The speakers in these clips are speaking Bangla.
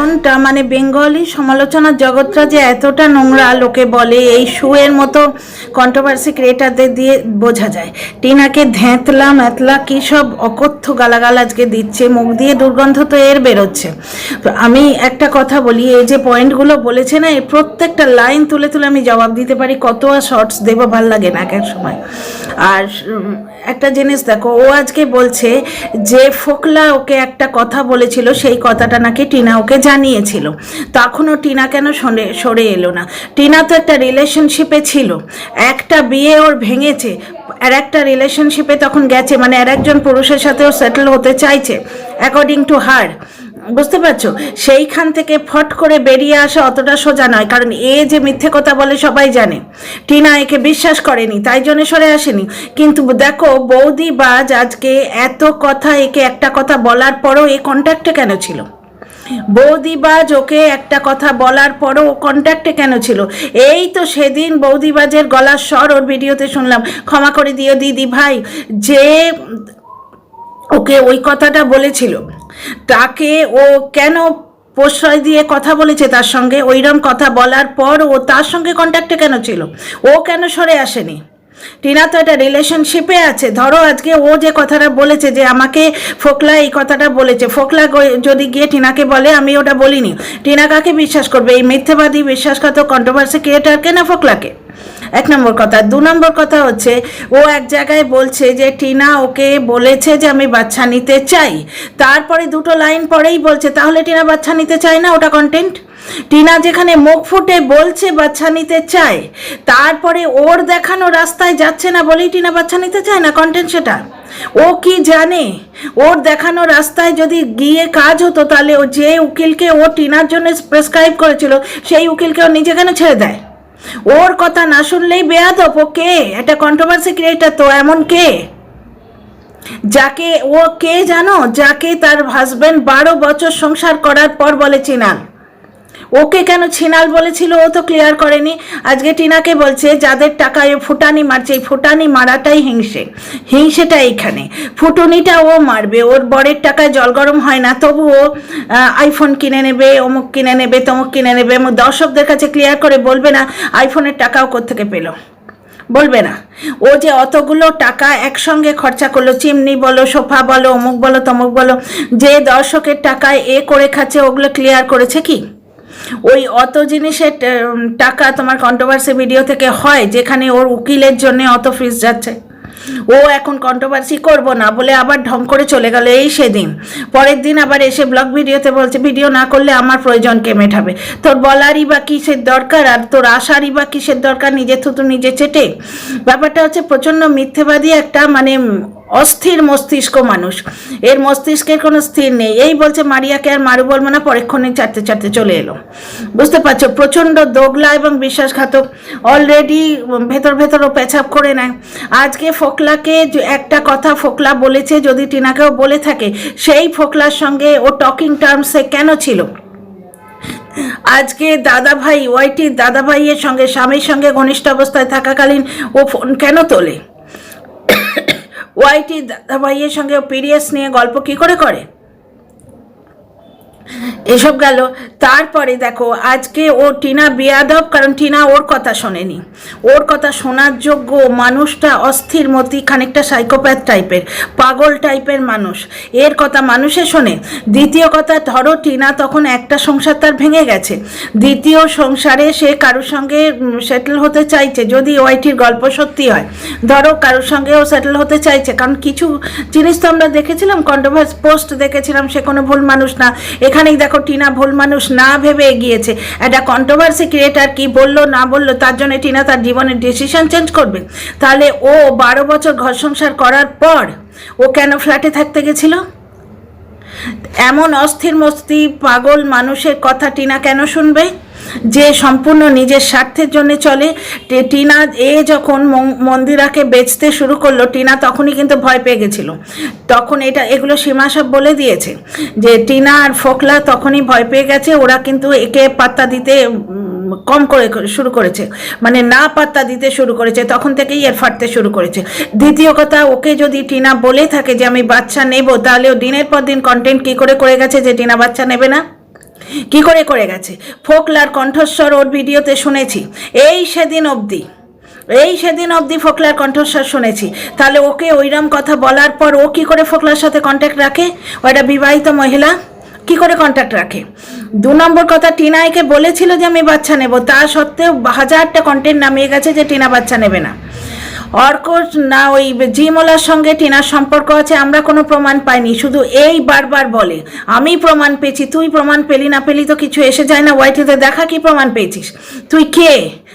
সমালোচনটা মানে বেঙ্গলি সমালোচনার জগৎটা যে এতটা নোংরা লোকে বলে, এই শুয়ের মতো কন্ট্রোভার্সি ক্রিয়েটারদের দিয়ে বোঝা যায়। টিনাকে ধ্যাঁতলা ম্যাতলা কী সব অকথ্য গালাগাল আজকে দিচ্ছে, মুখ দিয়ে দুর্গন্ধ তো এর বেরোচ্ছে। আমি একটা কথা বলি, এই যে পয়েন্টগুলো বলেছে না, এই প্রত্যেকটা লাইন তুলে তুলে আমি জবাব দিতে পারি, কত আর শর্টস দেবো ভালো লাগে না এক এক সময়। আর একটা জিনিস দেখো, ও আজকে বলছে যে ফোকলা ওকে একটা কথা বলেছিল, সেই কথাটা নাকি টিনা ওকে জানিয়েছিল। তখনও টিনা কেন সরে সরে এলো না। টিনা তো একটা রিলেশনশিপে ছিল। একটা বিয়ে ওর ভেঙেছে, আর একটা রিলেশনশিপে তখন গেছে মানে আর একজন পুরুষের সাথেও সেটেল হতে চাইছে অ্যাকর্ডিং টু হার বুঝতে পারছ? সেইখান থেকে ফট করে বেরিয়ে আসা অতটা সোজা নয়, কারণ এ যে মিথ্যে কথা বলে সবাই জানে। টিনা একে বিশ্বাস করেনি, তাই জন্য সরে আসেনি। কিন্তু দেখো, বৌদি বাজ আজকে এত কথা, একে একটা কথা বলার পরও এ কন্ট্যাক্টে কেন ছিল? বৌদিবাজ ওকে একটা কথা বলার পরও ও কন্ট্যাক্টে কেন ছিল? এই তো সেদিন বৌদিবাজের গলার স্বর ওর ভিডিওতে শুনলাম। ক্ষমা করে দিও দিদি ভাই। যে ওকে ওই কথাটা বলেছিল তাকে ও কেন প্রশ্রয় দিয়ে কথা বলেছে তার সঙ্গে? ওইরম কথা বলার পর ও তার সঙ্গে কন্ট্যাক্টে কেন ছিল? ও কেন সরে আসেনি? টিনা তো একটা রিলেশনশিপে আছে। ধরো আজকে ও যে কথাটা বলেছে যে আমাকে ফোকলা এই কথাটা বলেছে, ফোকলা যদি গিয়ে টিনাকে বলে, আমি ওটা বলিনি। টিনা কাকে বিশ্বাস করবে? এই মিথ্যেবাদী বিশ্বাসঘাতক কন্ট্রোভার্সি ক্রিয়েটারকে না ফোকলাকে? এক নম্বর কথা। দু নম্বর কথা হচ্ছে, ও এক জায়গায় বলছে যে টিনা ওকে বলেছে যে আমি বাচ্চা নিতে চাই। তারপরে দুটো লাইন পরেই বলছে, তাহলে টিনা বাচ্চা নিতে চায় না ওটা কন্টেন্ট টিনা যেখানে মুখ ফুটে বলছে, বাচ্চা নিতে চায়। তারপরে ওর দেখানো রাস্তায় যাচ্ছে না বলেই টিনা বাচ্চা নিতে চায় না কন্টেন্ট সেটা? ও কি জানে? ওর দেখানো রাস্তায় যদি গিয়ে কাজ হতো তাহলে ও যে উকিলকে ও টিনার জন্য প্রেসক্রাইব করেছিল, সেই উকিলকে ও নিজে কেন ছেড়ে দেয়? ওর কথা না শুনলেই বেয়াদব, ও কে? একটা কন্ট্রোভার্সি ক্রিয়েটার তো, এমন কে? যাকে ও কে জানো? যাকে তার হাজবেন্ড বারো বছর সংসার করার পর বলে চিনাল ওকে কেন ছিনাল বলেছিল? ও তো ক্লিয়ার করেনি। আজকে টিনাকে বলছে, যাদের টাকায় ও ফুটানি মারছে, এই ফুটানি মারাটাই হিংসে। হিংসেটা এইখানে। ফুটুনিটা ও মারবে। ওর বরের টাকায় জল গরম হয় না। তবু ও আইফোন কিনে নেবে, অমুক কিনে নেবে, তমুক কিনে নেবে। দর্শকদের কাছে ক্লিয়ার করে বলবে না আইফোনের টাকাও কোত্থেকে পেল? বলবে না। ও যে অতগুলো টাকা একসঙ্গে খরচা করল, চিমনি বলো, সোফা বলো, অমুক বলো, তমুক বলো, যে দর্শকের টাকায় এ করে খাচ্ছে, ওগুলো ক্লিয়ার করেছে কি? ওই অত জিনিসের টাকা তোমার কন্ট্রোভার্সি ভিডিও থেকে হয়, যেখানে ওর উকিলের জন্য অত ফিস যাচ্ছে। ও এখন কন্ট্রোভার্সি করব না বলে আবার ঢং করে চলে গেল এই সেদিন। পরের দিন আবার এসে ব্লগ ভিডিওতে বলছে ভিডিও না করলে আমার প্রয়োজন কে মেটাবে? তোর বলারই বা কিসের দরকার? আর তোর আসারই বা কিসের দরকার? নিজে থুতু নিজে চেটে? ব্যাপারটা হচ্ছে প্রচণ্ড মিথ্যেবাদী একটা মানে অস্থির মস্তিষ্ক মানুষ। এর মস্তিষ্কের কোনো স্থির নেই। এই বলছে মারিয়াকে আর মারু বলব না, পরেক্ষণে চারটে চারটে চলে এলো। বুঝতে পারছ? প্রচণ্ড দোগলা এবং বিশ্বাসঘাতক। অলরেডি ভেতর ভেতর ও পেছাপ করে নেয়। আজকে ফোকলাকে একটা কথা ফোকলা বলেছে, যদি টিনাকেও বলে থাকে, সেই ফোকলার সঙ্গে ও টকিং টার্মসে কেন ছিল? আজকে দাদা ভাই ওয়াইটির দাদা ভাইয়ের সঙ্গে, স্বামীর সঙ্গে ঘনিষ্ঠ অবস্থায় থাকাকালীন ও ফোন কেন তোলে? ওয়াইটি দাদাভাইয়ের সঙ্গে পিরিয়ডস নিয়ে গল্প কি করে করে? এসব গেল। তারপরে দেখো, আজকে ও টিনা বেয়াদব, কারণ টিনা ওর কথা শোনেনি। ওর কথা শোনার যোগ্য মানুষটা অস্থির, মতি, খানিকটা সাইকোপ্যাথ টাইপের পাগল টাইপের মানুষ। এর কথা মানুষে শোনে। দ্বিতীয় কথা, ধরো টিনা তখন একটা সংসার তার ভেঙে গেছে। দ্বিতীয় সংসারে সে কারোর সঙ্গে সেটেল হতে চাইছে, যদি ওয়াইটির গল্প সত্যি হয়। ধরো কারোর সঙ্গেও সেটেল হতে চাইছে, কারণ কিছু জিনিস তো আমরা দেখেছিলাম কন্ট্রোভার্স পোস্ট দেখেছিলাম, সে কোনো ভুল মানুষ না। এখানেই দেখো টিনা ভুল মানুষ না ভেবে এগিয়েছে। একটা কন্ট্রোভার্সি ক্রিয়েটার কি বলল, না বলল, তার জন্য টিনা তার জীবনের ডিসিশন চেঞ্জ করবে। তাহলে ও বারো বছর ঘর সংসার করার পর ও কেন ফ্ল্যাটে থাকতে গেছিল? এমন অস্থির মস্তি পাগল মানুষের কথা টিনা কেন শুনবে? যে সম্পূর্ণ নিজের স্বার্থের জন্য চলে টিনা এ যখন মন্দিরাকে বেচতে শুরু করল, টিনা তখনই কিন্তু ভয় পেয়ে গেছিল। তখন এটা, এগুলো সীমা সব বলে দিয়েছে। যে টিনা আর ফোকলা তখনই ভয় পেয়ে গেছে, ওরা কিন্তু একে পাত্তা দিতে কম করে, শুরু করেছে। মানে না পাত্তা দিতে শুরু করেছে, তখন থেকেই এর ফাটতে শুরু করেছে। দ্বিতীয় কথা, ওকে যদি টিনা বলে থাকে যে আমি বাচ্চা নেব, তাহলে ও দিনের পর দিন কন্টেন্ট কি করে করে গেছে যে টিনা বাচ্চা নেবে না? কি করে করে গেছে? ফোকলার কণ্ঠস্বর ওর ভিডিওতে শুনেছি। এই সেদিন অবধি, এই সেদিন অবধি ফোকলার কণ্ঠস্বর শুনেছি। তাহলে ওকে ওইরম কথা বলার পর ও কি করে ফোকলার সাথে কন্ট্যাক্ট রাখে? ও একটা বিবাহিত মহিলা, কি করে কন্ট্যাক্ট রাখে? দু নম্বর কথা, টিনাইকে বলেছিল যে আমি বাচ্চা নেব। তা সত্ত্বেও হাজারটা কন্টেন্ট নামিয়ে গেছে যে টিনা বাচ্চা নেবে না। অর্ক না, ওই জিমলার সঙ্গে টিনার সম্পর্ক আছে, আমরা কোনো প্রমাণ পাইনি, শুধু এই বারবার বলে, আমি প্রমাণ পেয়েছি, তুই প্রমাণ পেলি না পেলি তো কিছু এসে যায় না ওয়াইটিতে দেখা কি প্রমাণ পেয়েছিস? তুই কে?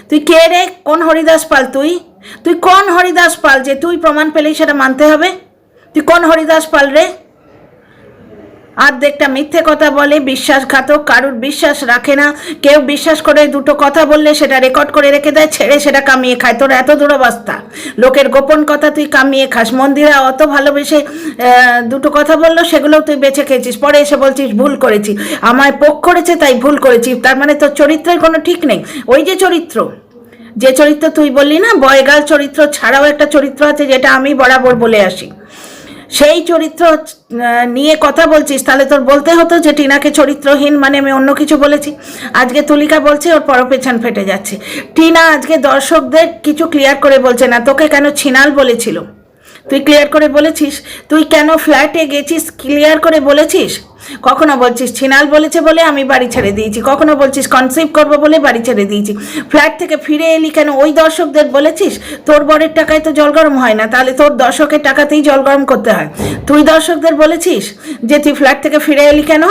তুই কে রে? কোন হরিদাস পাল তুই? তুই কোন হরিদাস পাল যে তুই প্রমাণ পেলেই সেটা মানতে হবে? তুই কোন হরিদাস পাল রে? আর্ধেকটা মিথ্যে কথা বলে বিশ্বাসঘাতক, কারুর বিশ্বাস রাখে না। কেউ বিশ্বাস করে দুটো কথা বললে সেটা রেকর্ড করে রেখে দেয়, ছেড়ে সেটা কামিয়ে খায়। তোর এত দুরবস্থা। লোকের গোপন কথা তুই কামিয়ে খাস। মন্দিরা অত ভালোবেসে দুটো কথা বলল, সেগুলোও তুই বেছে খেয়েছিস। পরে এসে বলছিস, ভুল করেছি। আমায় পোক করেছে, তাই ভুল করেছি। তার মানে তোর চরিত্রের কোনো ঠিক নেই। ওই যে চরিত্র যে চরিত্র তুই বললি না, বয়গাল চরিত্র ছাড়াও একটা চরিত্র আছে, যেটা আমি বরাবর বলে আসি। সেই চরিত্র নিয়ে কথা বলছিস, তাহলে তোর বলতে হতো যে টিনাকে চরিত্রহীন মানে আমি অন্য কিছু বলেছি। আজকে তুলিকা বলছে, ওর পরপেছন ফেটে যাচ্ছে। টিনা, আজকে দর্শকদের কিছু ক্লিয়ার করে বলছে না, তোকে কেন ছিনাল বলেছিল? তুই ক্লিয়ার করে বলেছিস? তুই কেন ফ্ল্যাটে গেছিস? ক্লিয়ার করে বলেছিস? কখনো বলছিস ছিনাল বলেছে বলে আমি বাড়ি ছেড়ে দিয়েছি, কখনো বলছিস কনসিভ করব বলে বাড়ি ছেড়ে দিয়েছি। ফ্ল্যাট থেকে ফিরে এলি কেন? ওই দর্শকদের বলেছিস, তোর বরের টাকায় তো জল গরম হয় না, তাহলে তোর দর্শকের টাকাতেই জল গরম করতে হয়। তুই দর্শকদের বলেছিস যে তুই ফ্ল্যাট থেকে ফিরে এলি কেন?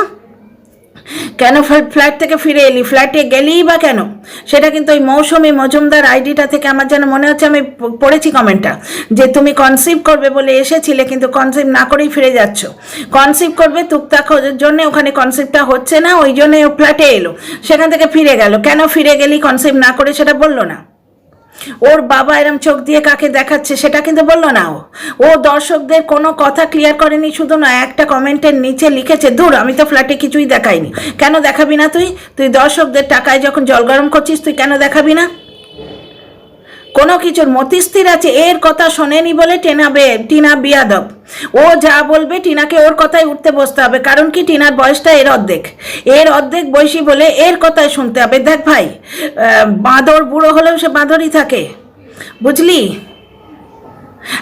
কেন ফ্ল্যাট- থেকে ফিরে এলি? ফ্ল্যাটে গেলিই বা কেন? সেটা কিন্তু ওই মৌসুমি মজুমদার আইডিটা থেকে আমার যেন মনে হচ্ছে আমি পড়েছি কমেন্টটা যে তুমি কনসিভ করবে বলে এসেছিলে, কিন্তু কনসিভ না করেই ফিরে যাচ্ছ। কনসিভ করবে টুকটাক জন্য ওখানে কনসিভটা হচ্ছে না, ওই জন্যে ও ফ্ল্যাটে এলো। সেখান থেকে ফিরে গেল। কেন ফিরে গেলি? কনসিভ না করে সেটা বলল না। ওর বাবা এরম চোখ দিয়ে কাকে দেখাচ্ছে সেটা কিন্তু বলল না ও। ও দর্শকদের কোনো কথা ক্লিয়ার করেনি, শুধু না একটা কমেন্টের নিচে লিখেছে দূর আমি তো ফ্ল্যাটে কিছুই দেখাইনি। কেন দেখাবি না তুই? তুই দর্শকদের টাকায় যখন জল গরম করছিস, তুই কেন দেখাবি না? কোনো কিছুর মতিস্থির আছে, এর কথা শোনেনি বলে টেনা বে টিনা বিয়াদব। ও যা বলবে টিনাকে ওর কথায় উঠতে বসতে হবে, কারণ কি টিনার বয়সটা এর অর্ধেক। এর অর্ধেক বয়সী বলে এর কথায় শুনতে হবে। দেখ ভাই বাঁদর বুড়ো হলেও সে বাঁদরই থাকে, বুঝলি?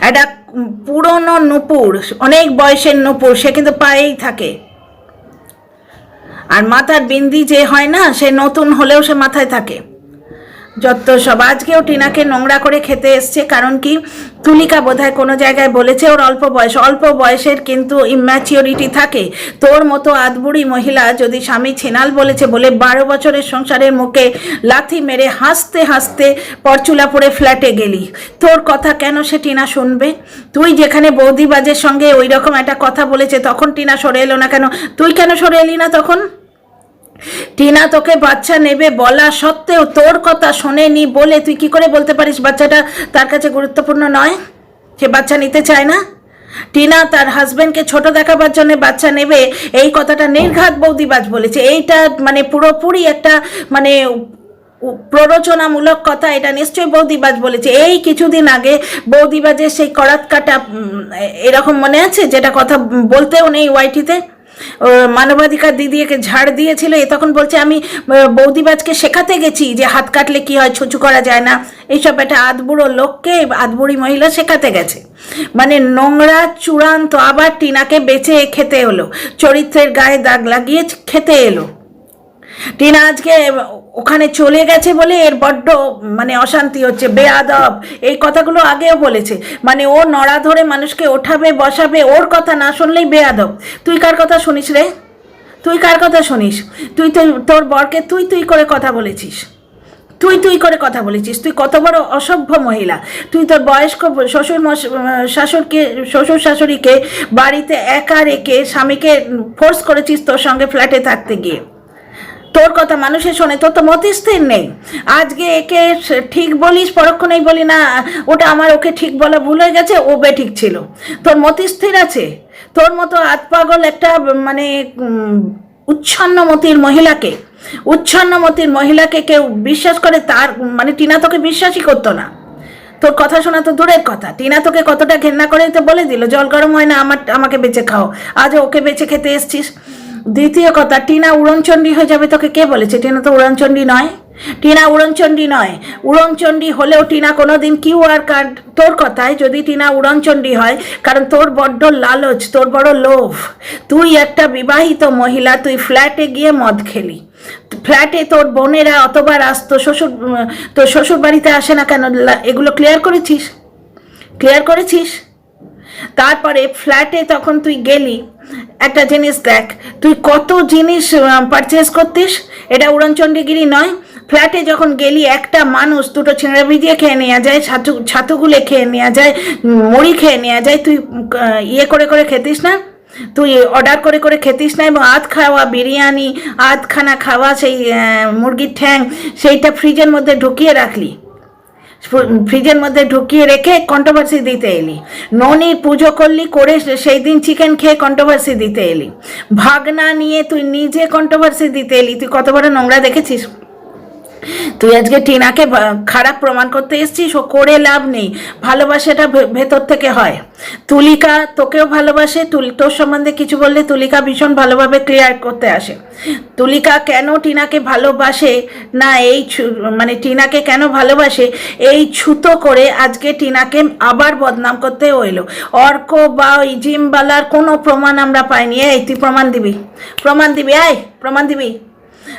একটা পুরনো নুপুর, অনেক বয়সের নুপুর, সে কিন্তু পায়েই থাকে। আর মাথার বিন্দি যে হয় না, সে নতুন হলেও সে মাথায় থাকে। যত সব। আজকেও টিনাকে নোংরা করে খেতে এসছে, কারণ কি? তুলিকা বোধহয় কোনো জায়গায় বলেছে ওর অল্প বয়স। অল্প বয়সের কিন্তু ইম্যাচিওরিটি থাকে। তোর মতো আদবুড়ি মহিলা যদি স্বামী ছেনাল বলেছে বলে বারো বছরের সংসারের মুখে লাথি মেরে হাসতে হাসতে পরচুলা পরে ফ্ল্যাটে গেলি, তোর কথা কেন সে টিনা শুনবে? তুই যেখানে বৌদিবাজের সঙ্গে ওই রকম একটা কথা বলেছে, তখন টিনা সরে এলো না কেন? তুই কেন সরে এলি না তখন? টিনা, তোকে বাচ্চা নেবে বলা সত্ত্বেও তোর কথা শোনেনি বলে তুই কি করে বলতে পারিস বাচ্চাটা তার কাছে গুরুত্বপূর্ণ নয়? সে বাচ্চা নিতে চায় না। টিনা তার হাজবেন্ডকে ছোট দেখাবার জন্য বাচ্চা নেবে। এই কথাটা নির্ঘাত বৌদিবাজ বলেছে। এইটা মানে পুরোপুরি একটা মানে প্ররোচনামূলক কথা। এটা নিশ্চয়ই বৌদিবাজ বলেছে। এই কিছুদিন আগে বৌদিবাজের সেই করাত কাটা এরকম মনে আছে? যেটা কথা বলতেও নেই ওয়াইটিতে? মানবাধিকার দিদিকে ঝাড় দিয়েছিল, এ তখন বলছে, আমি বৌদিবাজকে শেখাতে গেছি যে হাত কাটলে কি হয়, ছুচু করা যায় না। এইসব একটা আধবুড়ো লোককে আধবুড়ি মহিলা শেখাতে গেছে। মানে নোংরা, চূড়ান্ত, আবার টিনাকে বেঁচে খেতে এলো, চরিত্রের গায়ে দাগ লাগিয়ে খেতে এলো। টিনা আজকে ওখানে চলে গেছে বলে এর বড্ড মানে অশান্তি হচ্ছে, বেয়াদব। এই কথাগুলো আগেও বলেছে। মানে ও নড়া ধরে মানুষকে ওঠাবে, বসাবে, ওর কথা না শুনলেই বেয়াদব। তুই কার কথা শুনিস রে? তুই কার কথা শুনিস? তুই তো তোর বরকে তুই তুই করে কথা বলেছিস। তুই তুই করে কথা বলেছিস। তুই কত বড় অসভ্য মহিলা। তুই তোর বয়স্ক শ্বশুর শাশুড়কে, শ্বশুর শাশুড়িকে বাড়িতে একা রেখে স্বামীকে ফোর্স করেছিস তোর সঙ্গে ফ্ল্যাটে থাকতে গিয়ে। তোর কথা মানুষের শোনে, তোর তো মতিস্থির নেই। আজকে একে ঠিক বলিস পরক্ষণেই বলি না, ওটা আমার ওকে ঠিক বলা ভুল হয়ে গেছে, ও বে ঠিক ছিল। তোর মতিস্থির আছে। তোর মতো আতপাগল একটা মানে উচ্ছন্নমতির মহিলাকে উচ্ছন্নমতির মহিলাকে কেউ বিশ্বাস করে, তার মানে টিনা তোকে বিশ্বাসই করতো না। তোর কথা শোনা তো দূরের কথা। টিনা তোকে কতটা ঘেন্না করে তো বলে দিল, জল গরম হয় না, আমার, আমাকে বেঁচে খাও। আজ ওকে বেঁচে খেতে এসছিস। দ্বিতীয় কথা, টিনা উড়নচণ্ডী হয়ে যাবে তোকে কে বলেছে? টিনা তো উড়নচণ্ডী নয়। টিনা উড়নচণ্ডী নয়। উড়নচণ্ডী হলেও টিনা কোনোদিন কিউ আর কার্ড, তোর কথায় যদি টিনা উড়নচণ্ডী হয়, কারণ তোর বড্ড লালচ, তোর বড় লোভ। তুই একটা বিবাহিত মহিলা, তুই ফ্ল্যাটে গিয়ে মদ খেলি। ফ্ল্যাটে তোর বোনেরা অতবার আসতো শ্বশুর, তোর শ্বশুর বাড়িতে আসে না কেন? এগুলো ক্লিয়ার করেছিস? ক্লিয়ার করেছিস? তারপরে ফ্ল্যাটে তখন তুই গেলি। একটা জিনিস দেখ, তুই কত জিনিস পারচেস করতিস? এটা উড়নচণ্ডীগিরি নয়। ফ্ল্যাটে যখন গেলি, একটা মানুষ দুটো ছিঁড়া ভিজিয়ে খেয়ে নেওয়া যায়, ছাতু, ছাতুগুলে খেয়ে নেওয়া যায়, মুড়ি খেয়ে নেওয়া যায়, তুই ইয়ে করে করে খেতিস না? তুই অর্ডার করে করে খেতিস না এবং আধ খাওয়া বিরিয়ানি, আধখানা খাওয়া সেই মুরগির ঠ্যাং, সেইটা ফ্রিজের মধ্যে ঢুকিয়ে রাখলি। ফ্রিজের মধ্যে ঢুকিয়ে রেখে কন্ট্রোভার্সি দিতে এলি। ননির পুজো করলি, করে সেই দিন চিকেন খেয়ে কন্ট্রোভার্সি দিতে এলি। ভাগনা নিয়ে তুই নিজে কন্ট্রোভার্সি দিতে এলি। তুই কত বড় নোংরা দেখেছিস? তুই আজকে টিনাকে খারাপ প্রমাণ করতে এসছিস, ও করে লাভ নেই। ভালোবাসাটা ভেতর থেকে হয়। তুলিকা তোকেও ভালোবাসে, তুল, তোর সম্বন্ধে কিছু বললে তুলিকা ভীষণ ভালোভাবে ক্লিয়ার করতে আসে। তুলিকা কেন টিনাকে ভালোবাসে না এই মানে টিনাকে কেন ভালোবাসে, এই ছুতো করে আজকে টিনাকে আবার বদনাম করতে হইল অর্ক বা ওই জিমবালার কোনো প্রমাণ আমরা পাইনি। এই, তুই প্রমাণ দিবি। প্রমাণ দিবি আয় প্রমাণ দিবি।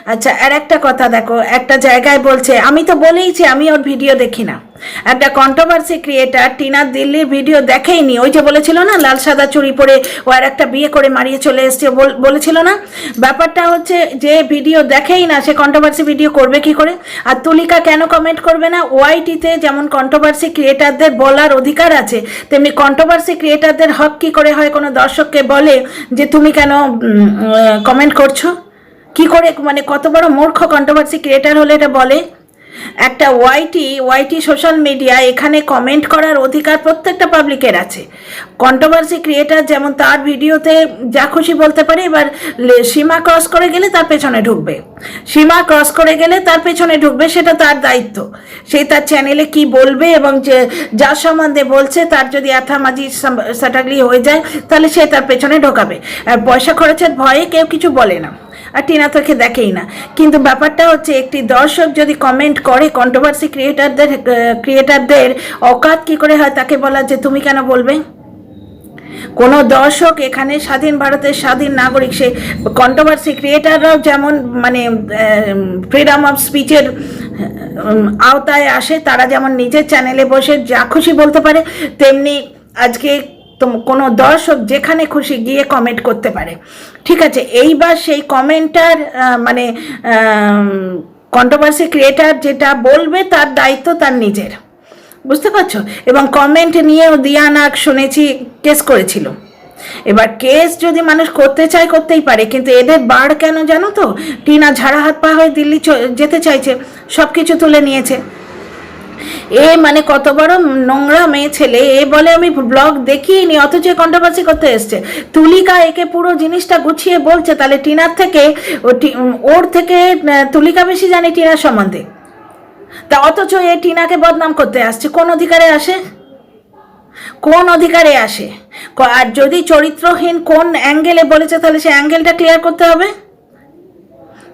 আচ্ছা আর একটা কথা দেখো, একটা জায়গায় বলছে, আমি তো বলেইছি আমি ওর ভিডিও দেখি না। একটা কন্ট্রোভার্সি ক্রিয়েটার টিনা দিল্লির ভিডিও দেখেইনি। ওই যে বলেছিল না, লাল সাদা চুড়ি পরে ও আর একটা বিয়ে করে মারিয়ে চলে এসছে, বল- বলেছিল না? ব্যাপারটা হচ্ছে যে ভিডিও দেখেই না, সে কন্ট্রোভার্সি ভিডিও করবে কি করে? আর তুলিকা কেন কমেন্ট করবে না? ওয়াইটিতে যেমন কন্ট্রোভার্সি ক্রিয়েটারদের বলার অধিকার আছে, তেমনি কন্ট্রোভার্সি ক্রিয়েটারদের হক কি করে হয় কোনো দর্শককে বলে যে, তুমি কেন কমেন্ট করছ? কি করে মানে কত বড় মূর্খ কন্ট্রোভার্সি ক্রিয়েটার হলে এটা বলে? একটা ওয়াইটি ওয়াইটি সোশ্যাল মিডিয়া, এখানে কমেন্ট করার অধিকার প্রত্যেকটা পাবলিকের আছে। কন্ট্রোভার্সি ক্রিয়েটার যেমন তার ভিডিওতে যা খুশি বলতে পারে, এবার সীমা ক্রস করে গেলে তার পেছনে ঢুকবে। সীমা ক্রস করে গেলে তার পেছনে ঢুকবে, সেটা তার দায়িত্ব। সে তার চ্যানেলে কি বলবে এবং যে যার সম্বন্ধে বলছে, তার যদি আথামাজি সাটাগলি হয়ে যায়, তাহলে সে তার পেছনে ঢোকাবে। পয়সা খরচের ভয়ে কেউ কিছু বলে না। আর টিনা তোকে দেখেই না। কিন্তু ব্যাপারটা হচ্ছে, একটি দর্শক যদি কমেন্ট করে কন্ট্রোভার্সি ক্রিয়েটারদের ক্রিয়েটারদের অকাত কি করে হয় তাকে বলা যে তুমি কেন বলবে? কোনো দর্শক এখানে স্বাধীন ভারতের স্বাধীন নাগরিক, সে কন্ট্রোভার্সি ক্রিয়েটাররাও যেমন মানে ফ্রিডম অফ স্পিচের আওতায় আসে, তারা যেমন নিজের চ্যানেলে বসে যা খুশি বলতে পারে, তেমনি আজকে কোনো দর্শক যেখানে খুশি গিয়ে কমেন্ট করতে পারে। ঠিক আছে, এইবার সেই কমেন্টার মানে কন্ট্রোভার্সি ক্রিয়েটার যেটা বলবে তার দায়িত্ব তার নিজের। বুঝতে পারছ? এবং কমেন্ট নিয়েও দিয়ানাক শুনেছি কেস করেছিল। এবার কেস যদি মানুষ করতে চায়, করতেই পারে, কিন্তু এদের বাড় কেন জানো তো? টিনা ঝাড়া হাত পা হয়ে দিল্লি যেতে চাইছে সব কিছু তুলে নিয়েছে। এ মানে কত বড় নোংরা মেয়ে ছেলে, এ বলে আমি ব্লগ দেখিনি অথচ কন্ট্রোভার্সি করতে এসছে। তুলিকা একে পুরো জিনিসটা গুছিয়ে বলছে, তাহলে টিনার থেকে ওর থেকে তুলিকা বেশি জানে টিনার সম্বন্ধে। তা অথচ এ টিনাকে বদনাম করতে আসছে, কোন অধিকারে আসে? কোন অধিকারে আসে? আর যদি চরিত্রহীন কোন অ্যাঙ্গেলে বলেছে, তাহলে সে অ্যাঙ্গেলটা ক্লিয়ার করতে হবে?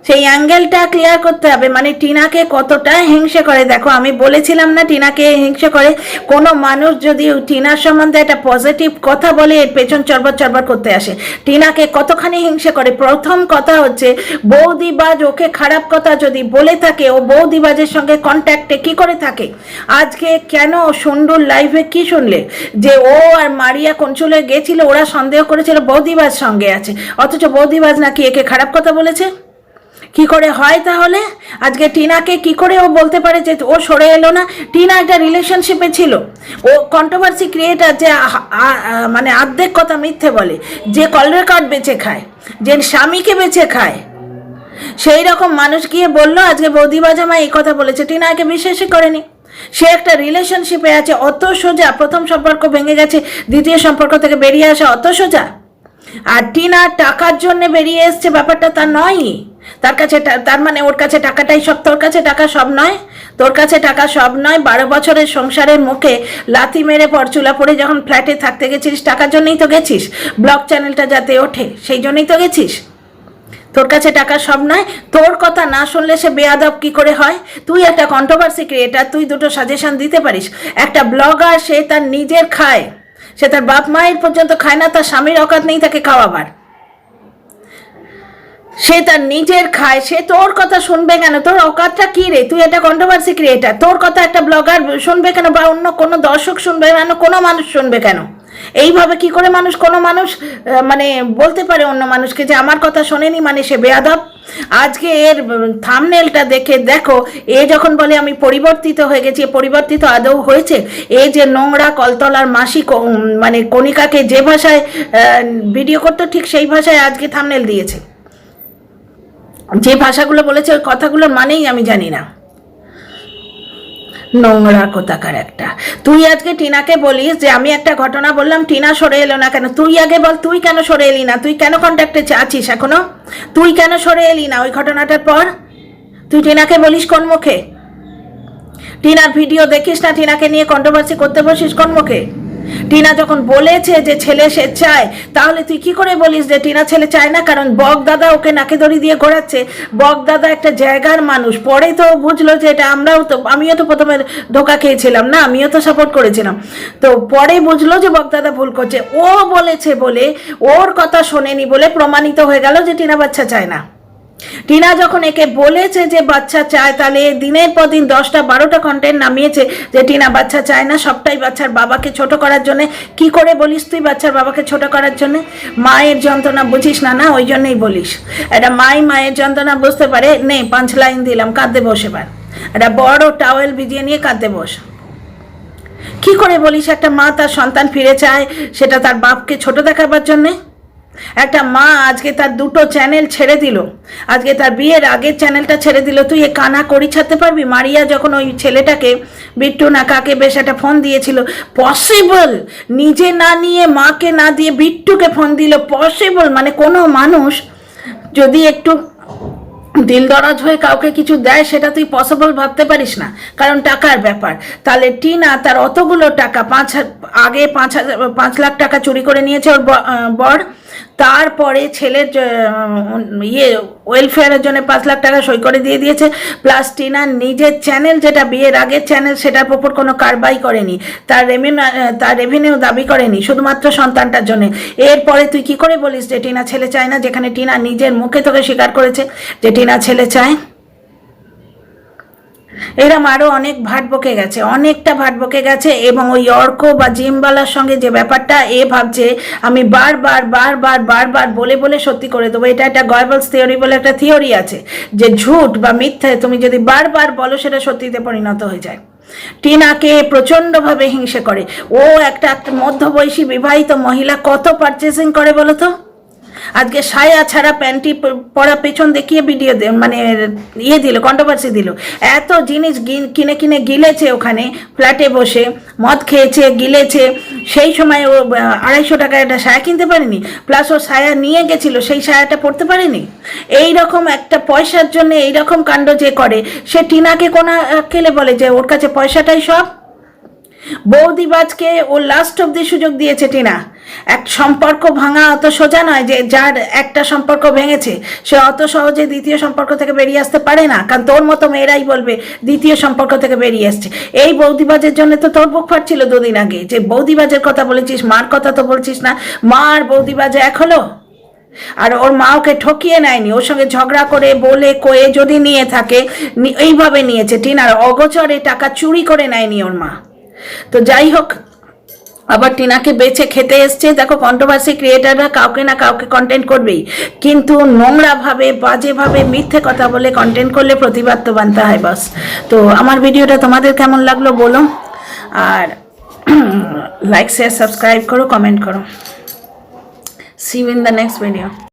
সেই অ্যাঙ্গেলটা ক্লিয়ার করতে হবে। মানে টিনাকে কতটা হিংসে করে? দেখো, আমি বলেছিলাম না টিনাকে হিংসে করে। কোনো মানুষ যদি টিনার সম্বন্ধে একটা পজিটিভ কথা বলে, এর পেছন চরবর চরবর করতে আসে। টিনাকে কতখানি হিংসে করে? প্রথম কথা হচ্ছে বৌদিবাজ ওকে খারাপ কথা যদি বলে থাকে, ও বৌদিবাজের সঙ্গে কন্ট্যাক্টে কি করে থাকে? আজকে কেন সুন্দর লাইভে কি শুনলে? যে ও আর মারিয়া কঞ্চুলে গেছিল, ওরা সন্দেহ করেছিল বৌদিবাজ সঙ্গে আছে। অথচ বৌদিবাজ নাকি একে খারাপ কথা বলেছে? কি করে হয় তাহলে? আজকে টিনাকে কি করে ও বলতে পারে যে ও সরে এলো না? টিনা একটা রিলেশনশিপে ছিল। ও কন্ট্রোভার্সি ক্রিয়েটার যে মানে আর্ধেক কথা মিথ্যে বলে, যে কল রেকর্ড বেচে খায়, যে স্বামীকে বেচে খায়। সেই রকম মানুষ গিয়ে বলল, আজকে বৌদিবাজ আমায় এই কথা বলেছে, টিনাকে বিশ্বাসই করেনি। সে একটা রিলেশনশিপে আছে, অত সোজা, প্রথম সম্পর্ক ভেঙে গেছে, দ্বিতীয় সম্পর্ক থেকে বেরিয়ে আসা অত সোজা। আর টিনা টাকার জন্য বেরিয়ে এসছে, ব্যাপারটা তা নয়। তার কাছে তার মানে ওর কাছে টাকাটাই সব, তোর কাছে টাকা সব নয়। তোর কাছে টাকা সব নয়, বারো বছরের সংসারের মুখে লাথি মেরে পরচুলা পরে যখন ফ্ল্যাটে থাকতে গেছিস টাকার জন্যই তো গেছিস ব্লগ চ্যানেলটা যাতে ওঠে, সেই জন্যই তো গেছিস। তোর কাছে টাকা সব নয়, তোর কথা না শুনলে সে বেয়াদব কি করে হয়? তুই একটা কন্ট্রোভার্সি ক্রিয়েটার তুই দুটো সাজেশন দিতে পারিস। একটা ব্লগার সে তার নিজের খায়। সে তার বাপ মায়ের পর্যন্ত খায় না, তার স্বামীর অকাত নেই তাকে খাওয়াবার। সে তার নিজের খায়, সে তোর কথা শুনবে কেন? তোর অকাতটা কি রে? তুই একটা কন্ট্রোভার্সি ক্রিয়েটার তোর কথা একটা ব্লগার শুনবে কেন বা অন্য কোনো দর্শক শুনবে কেন, কোনো মানুষ শুনবে কেন? এইভাবে কি করে মানুষ কোনো মানুষ মানে বলতে পারে অন্য মানুষকে যে আমার কথা শোনেনি মানে সে বেয়াদব? আজকে এর থামনেলটা দেখে দেখো, এ যখন বলে আমি পরিবর্তিত হয়ে গেছি পরিবর্তিত আদৌ হয়েছে? এ যে নোংরা কলতলার মাসি মানে কণিকাকে যে ভাষায় ভিডিও করতো, ঠিক সেই ভাষায় আজকে থামনেল দিয়েছে। যে ভাষাগুলো বলেছে, ওই কথাগুলোর মানেই আমি জানি না। নোংরা কোথাকার একটা। তুই আজকে টিনাকে বলিস যে, আমি একটা ঘটনা বললাম, টিনা সরে এলো না কেন? তুই আগে বল, তুই কেন সরে এলি না? তুই কেন কন্ট্যাক্টে আছিস এখনও? তুই কেন সরে এলি না ওই ঘটনাটার পর? তুই টিনাকে বলিস কোন মুখে? টিনার ভিডিও দেখিস না? টিনাকে নিয়ে কন্ট্রোভার্সি করতে বসিস কোন মুখে? টিনা যখন বলেছে যে ছেলে সে চায় তাহলে তুই কি করে বলিস যে টিনা ছেলে চায় না? কারণ বক দাদা ওকে নাকে দড়ি দিয়ে ঘোরাচ্ছে। বক দাদা একটা জায়গার মানুষ। পরে তো বুঝলো যে এটা আমরাও তো আমিও তো প্রথমে ধোকা খেয়েছিলাম, না? আমিও তো সাপোর্ট করেছিলাম। তো পরে বুঝলো যে বক দাদা ভুল করছে। ও বলেছে বলে ওর কথা শোনেনি বলে প্রমাণিত হয়ে গেল যে টিনা বাচ্চা চায় না। টিনা যখন একে বলেছে যে বাচ্চা চায়, তাহলে দিনের পর দিন দশটা বারোটা কন্টেন্ট নামিয়েছে যে, টিনা, বাচ্চা চায় না, সবটাই বাচ্চার বাবাকে ছোট করার জন্য। কি করে বলিস তুই বাচ্চার বাবাকে ছোট করার জন্য? মায়ের যন্ত্রণা বুঝিস না না, ওই জন্যই বলিস। একটা মাই মায়ের যন্ত্রণা বুঝতে পারে, নে, পাঁচ লাইন দিলাম, কাঁদতে বসে পার একটা বড় টাওয়েল ভিজিয়ে নিয়ে কাঁদতে বস। কি করে বলিস, একটা মা তার সন্তান ফিরে চায়, সেটা তার বাপকে ছোট দেখাবার জন্যে? একটা মা আজকে তার দুটো চ্যানেল ছেড়ে দিল। আজকে তার বিয়ের আগের চ্যানেলটা ছেড়ে দিল। তুই এ কানা করি ছাড়তে পারবি? মারিয়া যখন ওই ছেলেটাকে, বিট্টু না কাকে বেশ একটা ফোন দিয়েছিল পসিবল নিজে না নিয়ে, মাকে না দিয়ে বিট্টুকে ফোন দিল পসিবল মানে কোনো মানুষ যদি একটু দিল দরাজ হয়ে কাউকে কিছু দেয়, সেটা তুই পসিবল ভাবতে পারিস না। কারণ টাকার ব্যাপার। তাহলে টিনা তার অতগুলো টাকা, পাঁচ, আগে পাঁচ হাজার, পাঁচ লাখ টাকা চুরি করে নিয়েছে ওর বর। তারপরে ছেলের ইয়ে ওয়েলফেয়ারের জন্য পাঁচ লাখ টাকা সই করে দিয়ে দিয়েছে। প্লাস টিনার নিজের চ্যানেল যেটা বিয়ের আগের চ্যানেল সেটার উপর কোনো কারবাই করেনি। তার রেভিনিউ তার রেভিনিউ দাবি করেনি, শুধুমাত্র সন্তানটার জন্য। এরপরে তুই কি করে বলিস যে টিনা ছেলে চায় না? যেখানে টিনা নিজের মুখে তোকে স্বীকার করেছে যে টিনা ছেলে চায়? এরম আরও অনেক ভাট বকে গেছে, অনেকটা ভাট বকে গেছে এবং ওই অর্ক বা জিমবালার সঙ্গে যে ব্যাপারটা এ ভাবছে, আমি বারবার বারবার বারবার বলে বলে সত্যি করে দেবো। এটা একটা গয়বলস থিওরি বলে একটা থিওরি আছে যে ঝুট বা মিথ্যে তুমি যদি বারবার বলো সেটা সত্যিতে পরিণত হয়ে যায়। টিনাকে প্রচণ্ডভাবে হিংসে করে। ও একটা মধ্যবয়সী বিবাহিত মহিলা কত পারচেসিং করে বলো তো? আজকে সায়া ছাড়া প্যান্টি পরা পেছন দেখিয়ে ভিডিও মানে ইয়ে দিল কন্ট্রোভার্সি দিল? এত জিনিস কিনে কিনে গিলেছে ওখানে ফ্ল্যাটে বসে, মদ খেয়েছে, গিলেছে। সেই সময় ও আড়াইশো টাকা একটা সায়া কিনতে পারেনি। প্লাস ও সায়া নিয়ে গেছিল, সেই সায়াটা পরতে পারেনি? এই রকম একটা পয়সার জন্য এই রকম কাণ্ড যে করে, সে টিনাকে কোনা খেলে বলে যে, ওর কাছে পয়সাটাই সব? বৌদিবাজকে ও লাস্ট অব্দি সুযোগ দিয়েছে টিনা। এক সম্পর্ক ভাঙা অত সোজা নয় যে যার একটা সম্পর্ক ভেঙেছে, সে অত সহজে দ্বিতীয় সম্পর্ক থেকে বেরিয়ে আসতে পারে না, কারণ তোর মতো মেয়েরাই বলবে দ্বিতীয় সম্পর্ক থেকে বেরিয়ে আসছে। এই বৌদিবাজের জন্য তো তোর বুক ফাটছিল দুদিন আগে। যে বৌদিবাজের কথা বলেছিস, মার কথা তো বলছিস না, মা আর বৌদিবাজ এক হলো। আর ওর মা ওকে ঠকিয়ে নেয়নি, ওর সঙ্গে ঝগড়া করে, বলে, কয়ে যদি নিয়ে থাকে এইভাবে নিয়েছে টিনার অগোচরে টাকা চুরি করে নেয়নি ওর মা। তো যাই হোক, আবার টিনাকে বেছে খেতে এসছে। দেখো কন্ট্রোভার্সি ক্রিয়েটাররা কাউকে না কাউকে কন্টেন্ট করবেই। কিন্তু নোংরাভাবে, বাজেভাবে মিথ্যে কথা বলে কন্টেন্ট করলে প্রতিবাদ তো বানতে হয় বাস তো আমার ভিডিওটা তোমাদের কেমন লাগল বলো। আর লাইক শেয়ার সাবস্ক্রাইব করো কমেন্ট করো। See you in the next video